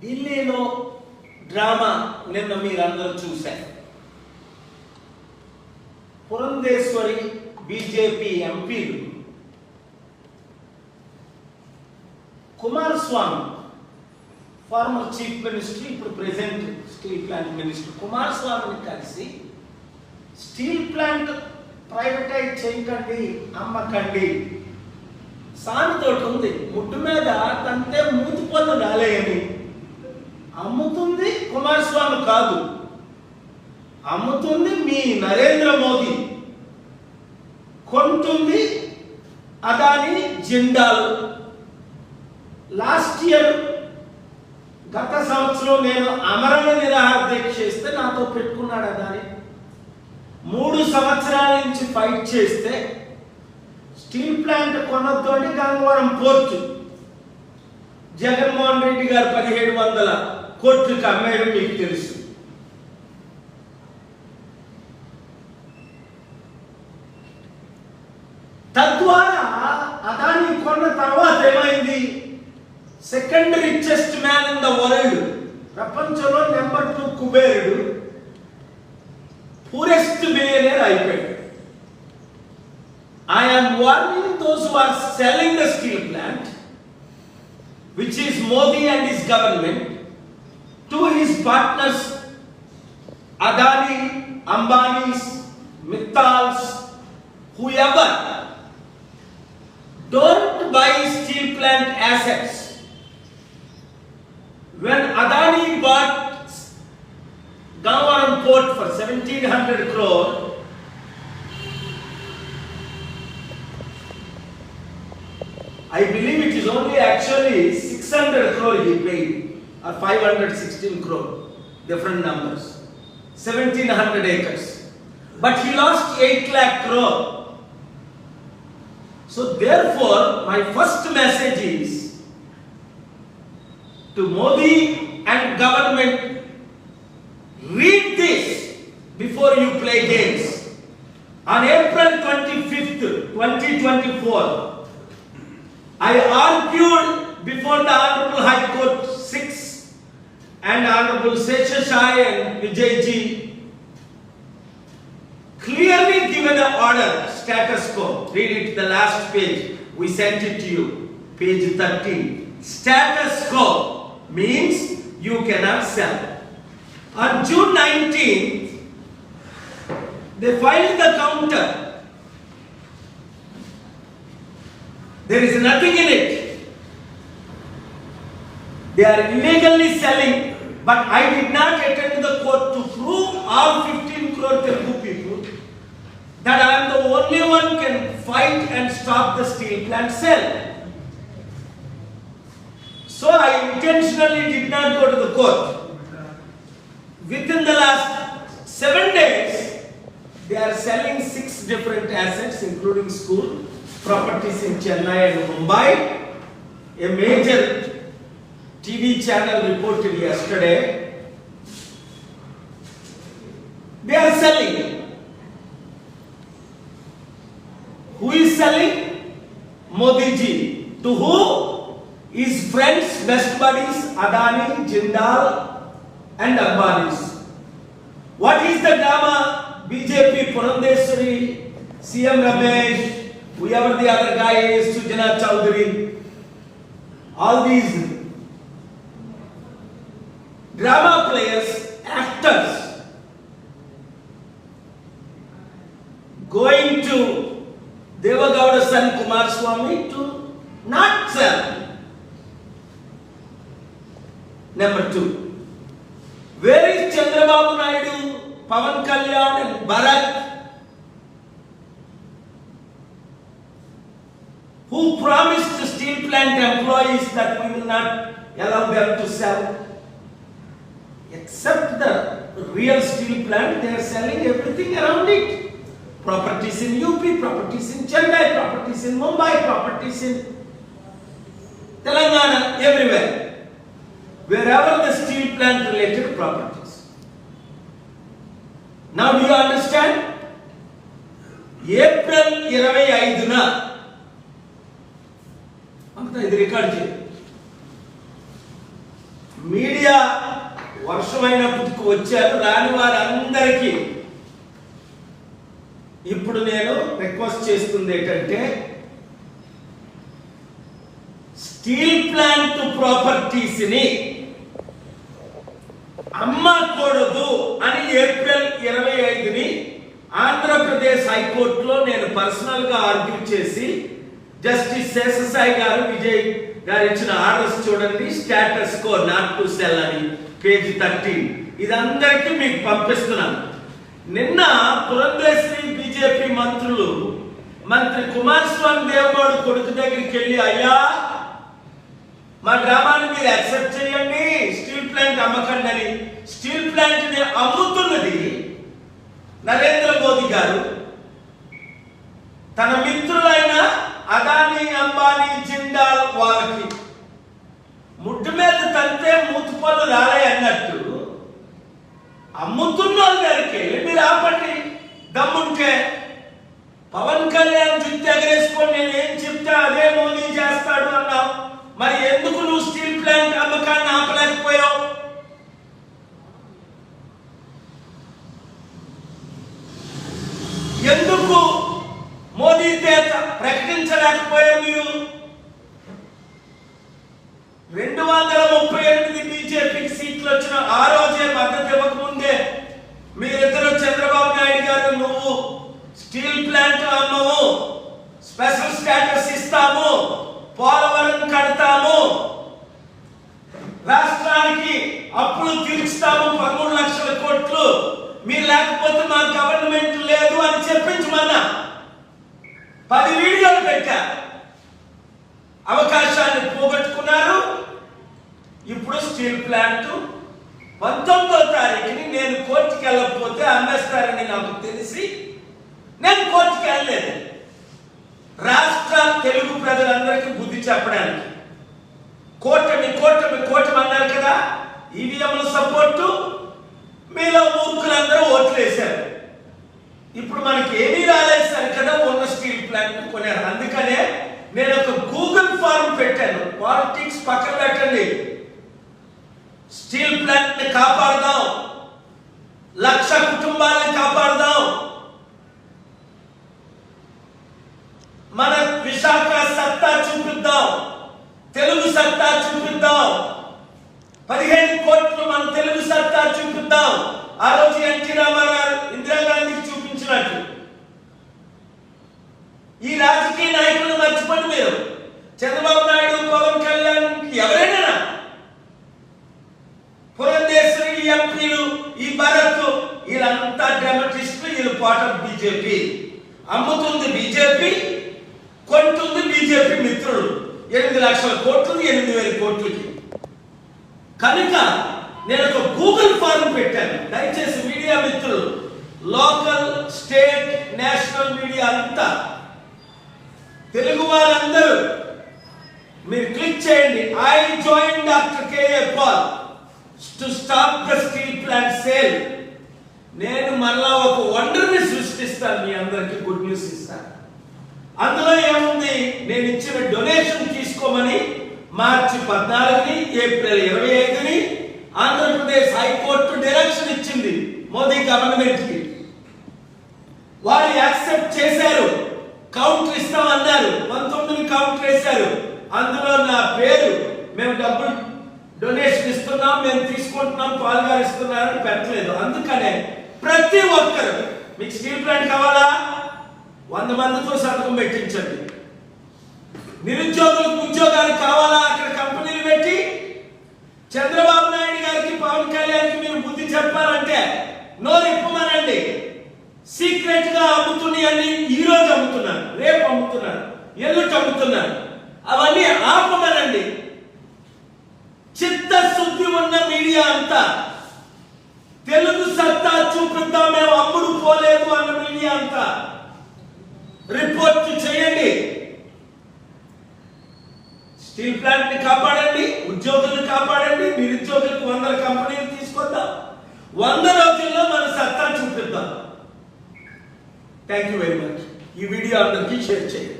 ఢిల్లీలో డ్రామా నిన్న మీరందరూ చూశారు. పురంధేశ్వరి బీజేపీ ఎంపీలు కుమారస్వామి ఫార్మర్ చీఫ్ మినిస్టర్ ఇప్పుడు ప్రెసెంట్ స్టీల్ ప్లాంట్ మినిస్టర్ కుమారస్వామిని కలిసి స్టీల్ ప్లాంట్ ప్రైవేటైజ్ చేయకండి అమ్మకండి. సామెతోటి ఉంది ముట్టు మీద తంతే మూతి పళ్ళు రాలేయని అమ్ముతుంది కుమారస్వామి కాదు. అమ్ముతుంది మీ నరేంద్ర మోదీ. కొంటుంది అదాని జిండాల్ లాస్ట్ ఇయర్ గత సంవత్సరం నేను అమరణ నిరాహార దీక్ష చేస్తే నాతో పెట్టుకున్నాడు అదాని. మూడు సంవత్సరాల నుంచి ఫైట్ చేస్తే స్టీల్ ప్లాంట్ కొనొద్దు అంటే గంగవరం పోర్టు. జగన్మోహన్ రెడ్డి గారు పదిహేడు వందల కోట్లకు అమ్మేయడం మీకు తెలుసు. తద్వారా అదాన్ని కొన్న తర్వాత ఏమైంది? Second richest man in the world ప్రపంచంలో నెంబర్ టూ కుబేరుడు పూరెస్ట్ బిలియనేర్ అయిపోయాడు. I am warning those who are selling the steel plant, which is Modi and his government, to his partners, Adani, Ambani's, Mittals, whoever. Don't buy steel plant assets. When Adani bought Gangavaram port for 1700 crore, I believe it is only actually 600 crore he paid, or 516 crore, different numbers. 1700 acres. But he lost 8 lakh crore. So therefore, my first message is to Modi and government, read this before you play games. On April 25th, 2024, I argued before the Honorable High Court 6 and Honorable Seshashai and Vijayji clearly given an order, status quo. Read it, the last page. We sent it to you, page 13. Status quo means you cannot sell. On June 19th, they filed the counter. There is nothing in it. They are illegally selling, but I did not attend the court to prove all 15 crore Telugu people that I am the only one can fight and stop the steel plant sale. So I intentionally did not go to the court. Within the last seven days, they are selling six different assets, including school, properties in Chennai and Mumbai. A major TV channel reported yesterday. They are selling. Who is selling? Modi ji. To who? His friends, best buddies, Adani, Jindal, and Ambani's. What is the drama? BJP, Purandeswari, CM Ramesh, whoever the other guy is, Sujana Chowdhury, all these drama players, actors, going to Devagowda son Kumar Swami to not sell. Number two, where is Chandrababu Naidu, Pavan Kalyan and Bharat? who promised to steel plant employees that we will not allow them to sell. Except the real steel plant, they are selling everything around it. Properties in UP, properties in Chennai, properties in Mumbai, properties in Telangana, everywhere. Wherever the steel plant related properties. Now do you understand? April 25 అంతా ఇది record చేయండి media వర్షమైనప్పటికి వచ్చారు రాని వారందరికీ ఇప్పుడు నేను request చేస్తుంది ఏంటంటే స్టీల్ ప్లాంట్ ప్రాపర్టీస్ని అమ్మకూడదు అని ఏప్రిల్ ఇరవై ఐదుని ఆంధ్రప్రదేశ్ హైకోర్టులో నేను పర్సనల్గా ఆర్గ్యూ చేసి జస్టిస్ శేషసాయి గారు విజయ్ గారు ఇచ్చిన ఆర్డర్స్ చూడండి status quo not to sell అని పేజీ థర్టీన్. ఇదందరికీ మీకు పంపిస్తున్నాను. నిన్న పురంధేశ్వరి బీజేపీ మంత్రులు మంత్రి కుమారస్వామి దేవగౌడ్ కొడుకు దగ్గరికి వెళ్ళి అయ్యా మా గ్రామాన్ని మీరు యాక్సెప్ట్ చేయండి స్టీల్ ప్లాంట్ అమ్మకండి అని స్టీల్ ప్లాంట్ని అమ్ముతున్నది నరేంద్ర మోదీ గారు. తన మిత్రుల అదానీ అంబానీ జిందాల్ వాళ్ళకి ముడ్డు మీద తంతే మూతుపళ్ళు రాలే అన్నట్టు అమ్ముతున్న దగ్గరికి వెళ్ళి మీరు ఆపండి దమ్ముంటే. పవన్ కళ్యాణ్ జుట్టు ఎగరేసుకొని నేను ఏం చెప్తే అదే మోదీ చేస్తాడు అన్నావు మరి ఎందుకు నువ్వు స్టీల్ ప్లాంట్ అమ్మకాన్ని ఆపలేకపోయావు ఎందుకు మోదీ తేత ప్రకటించలేకపోయారు మీరు రెండు వందల ముప్పై ఎనిమిది బీజేపీకి సీట్లు వచ్చిన ఆ రోజే మద్దతు ఇవ్వకముందే మీరిద్దరు చంద్రబాబు నాయుడు గారు నువ్వు స్టీల్ ప్లాంట్ అమ్మవు స్పెషల్ స్టేటస్ ఇస్తాము పోలవరం కడతాము. రాష్ట్రానికి అప్పులు తీర్చుతాము పదమూడు లక్షల కోట్లు. మీరు లేకపోతే మా గవర్నమెంట్ లేదు అని చెప్పించమన్నా పది వీడియోలు పెట్టా. అవకాశాన్ని పోగొట్టుకున్నారు. ఇప్పుడు స్టీల్ ప్లాంట్ పంతొమ్మిదో తారీఖుని నేను కోర్టుకి వెళ్ళకపోతే అమ్మేస్తారని నాకు తెలిసి నేను కోర్టుకి వెళ్ళలేదు తెలుగు ప్రజలందరికీ బుద్ధి చెప్పడానికి. కోటమి కోటమి కోటమి అన్నారు కదా. ఈవీఎంల సపోర్టు. మీలో మూర్ఖులందరూ ఓట్లు వేశారు. ఇప్పుడు మనకి ఏమీ రాలేదు సరే కదా ఉన్న స్టీల్ ప్లాంట్ కొనారు అందుకనే నేను ఒక గూగుల్ ఫార్మ్ పెట్టాను. పాలిటిక్స్ పక్కన పెట్టండి. స్టీల్ ప్లాంట్ని కాపాడదాం. లక్ష కుటుంబాలను కాపాడదాం. మన విశాఖ సత్తా చూపిద్దాం. తెలుగు సత్తా చూపిద్దాం. పదిహేను కోట్లు మన తెలుగు సత్తా చూపిద్దాం. ఆ రోజు ఎన్టీ రామారావు ఇందిరాగాంధీకి చూపించినట్టు. ఈ రాజకీయ నాయకులు మర్చిపోండి మీరు. చంద్రబాబు నాయుడు పవన్ కళ్యాణ్ ఎవరైనా. పురంధేశ్వరి ఎంపీలు ఈ భరత్ వీళ్ళంతా డెమోక్రటిస్టులు వీళ్ళు పార్ట్ బీజేపీ. అమ్ముతుంది బీజేపీ. కొంటుంది బీజేపీ మిత్రులు ఎనిమిది లక్షల కోట్లు ఎనిమిది వేల కోట్లకి కనుక నేను ఒక గూగుల్ ఫారం పెట్టాను. దయచేసి మీడియా మిత్రులు లోకల్ స్టేట్ నేషనల్ మీడియా అంతా తెలుగు వారందరూ మీరు క్లిక్ చేయండి. I join doctor K A Paul to stop the steel plant sale. నేను మళ్ళా ఒక వండర్ని సృష్టిస్తాను. మీ అందరికి గుడ్ న్యూస్ ఇస్తాను. అందులో ఏముంది? నేను ఇచ్చిన డొనేషన్ తీసుకోమని మార్చి పద్నాలుగుని ఏప్రిల్ ఇరవై ఐదుని ఆంధ్రప్రదేశ్ హైకోర్టు డైరెక్షన్ ఇచ్చింది మోదీ గవర్నమెంట్కి వారు యాక్సెప్ట్ చేశారు. కౌంటర్ ఇస్తాం అన్నారు. పంతొమ్మిది కౌంటర్ వేశారు. అందులో నా పేరు మేము డబ్బులు డొనేషన్ ఇస్తున్నాం మేము తీసుకుంటున్నాం పాల్గారు ఇస్తున్నారని పెట్టలేదు. అందుకనే ప్రతి ఒక్కరు మీకు స్టీల్ ప్లాంట్ కావాలా? వంద మందితో సంతకం పెట్టించండి. నిరుద్యోగులకు ఉద్యోగాలు కావాలా? అక్కడ కంపెనీలు పెట్టి చంద్రబాబు నాయుడు గారికి పవన్ కళ్యాణ్కి మీరు బుద్ధి చెప్పాలంటే నోరు ఇప్పమనండి. సీక్రెట్గా అమ్ముతున్నాయని ఈ రోజు అమ్ముతున్నారు. రేపు అమ్ముతున్నారు. ఎల్లుంటి అమ్ముతున్నారు. అవన్నీ ఆపమనండి. చిత్తశుద్ధి ఉన్న మీడియా అంతా తెలుగు సత్తా చూపిద్దాం మేము అమ్ముడు పోలేదు అన్న మీడియా అంతా. రిపోర్ట్ చేయండి. స్టీల్ ప్లాంట్ని కాపాడండి ఉద్యోగులను కాపాడండి నిరుద్యోగులకు వందల కంపెనీలు తీసుకొద్దాం. వంద రోజుల్లో మన సత్తా చూపిద్దాం. థ్యాంక్ యూ వెరీ మచ్ ఈ వీడియో అందరికీ షేర్ చేయండి.